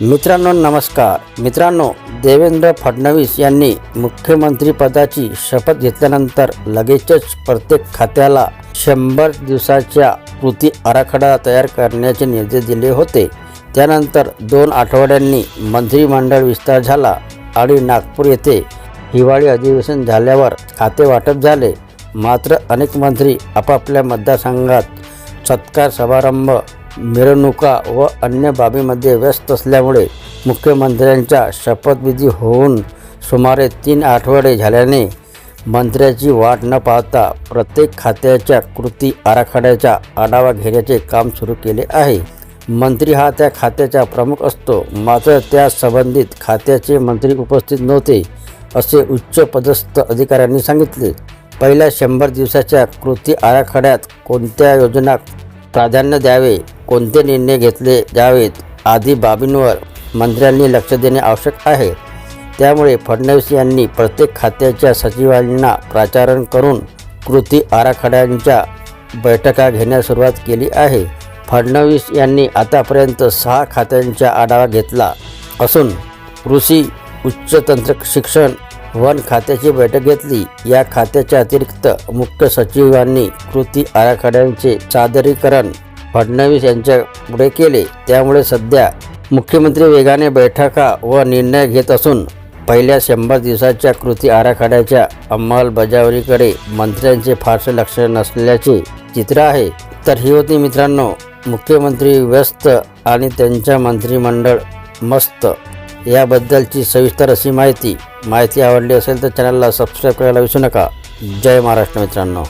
मित्रांनो नमस्कार. मित्रांनो देवेंद्र फडणवीस यांनी मुख्यमंत्रीपदाची शपथ घेतल्यानंतर लगेचच प्रत्येक खात्याला शंभर दिवसाच्या कृती आराखडा तयार करण्याचे निर्देश दिले होते. त्यानंतर दोन आठवड्यांनी मंत्रिमंडळ विस्तार झाला आणि नागपूर येथे हिवाळी अधिवेशन झाल्यावर खाते वाटप झाले. मात्र अनेक मंत्री आपापल्या मतदारसंघात सत्कार समारंभ मिरवणुका व अन्य बाबीमध्ये व्यस्त असल्यामुळे मुख्यमंत्र्यांच्या शपथविधी होऊन सुमारे तीन आठवडे झाल्याने मंत्र्याची वाट न पाहता प्रत्येक खात्याच्या कृती आराखड्याचा आढावा घेण्याचे काम सुरू केले आहे. मंत्री हा त्या खात्याचा प्रमुख असतो. मात्र त्या संबंधित खात्याचे मंत्री उपस्थित नव्हते असे उच्च पदस्थ अधिकाऱ्यांनी सांगितले. पहिल्या शंभर दिवसाच्या कृती आराखड्यात कोणत्या योजना प्राधान्य द्यावे कोणते निर्णय घेतले जावेत आदी बाबींवर मंत्र्यांनी लक्ष देणे आवश्यक आहे. त्यामुळे फडणवीस यांनी प्रत्येक खात्याच्या सचिवांना प्राचारण करून कृती आराखड्यांच्या बैठका घेण्यास सुरुवात केली आहे. फडणवीस यांनी आतापर्यंत सहा खात्यांचा आढावा घेतला असून कृषी उच्च तंत्र शिक्षण वन खात्याची बैठक घेतली. या खात्याच्या अतिरिक्त मुख्य सचिवांनी कृती आराखड्यांचे सादरीकरण फडणवीस यांच्या पुढे केले. त्यामुळे सध्या मुख्यमंत्री वेगाने बैठका व निर्णय घेत असून पहिल्या शंभर दिवसाच्या कृती आराखड्याच्या अंमलबजावणीकडे मंत्र्यांचे फारसे लक्ष नसल्याचे चित्र आहे. तर ही होती मित्रांनो मुख्यमंत्री व्यस्त आणि त्यांच्या मंत्रिमंडळ मस्त. याबद्दलची सविस्तर अशी माहिती माहिती आवडली असेल तर चॅनलला सबस्क्राईब करायला विसरू नका. जय महाराष्ट्र मित्रांनो.